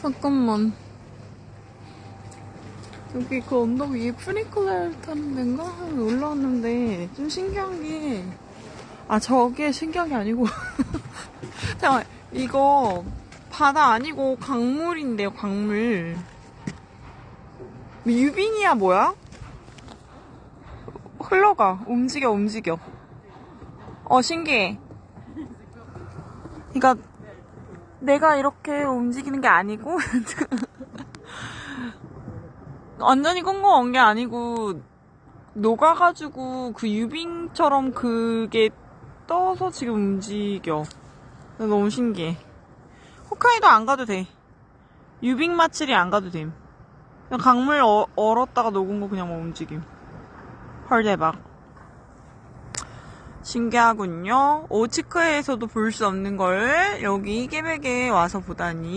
잠깐만. 여기 그 언덕 위에 프리클레를 타는 데인가? 올라왔는데 좀 신기한 게, 아, 저게 신기한 게 아니고. 잠깐만, 이거 바다 아니고 강물인데요, 강물. 유빙이야, 뭐야? 흘러가. 움직여, 움직여. 어, 신기해. 그니까, 내가 이렇게 움직이는 게 아니고, 완전히 꽁꽁 게 아니고, 녹아가지고, 그 유빙처럼 그게 떠서 지금 움직여. 너무 신기해. 홋카이도 안 가도 돼. 유빙 마칠이 안 가도 됨. 그냥 강물 어- 얼었다가 녹은 거 그냥 뭐 움직임. 헐 대박. 신기하군요. 오츠크에서도 볼 수 없는 걸 여기 깨백에 와서 보다니.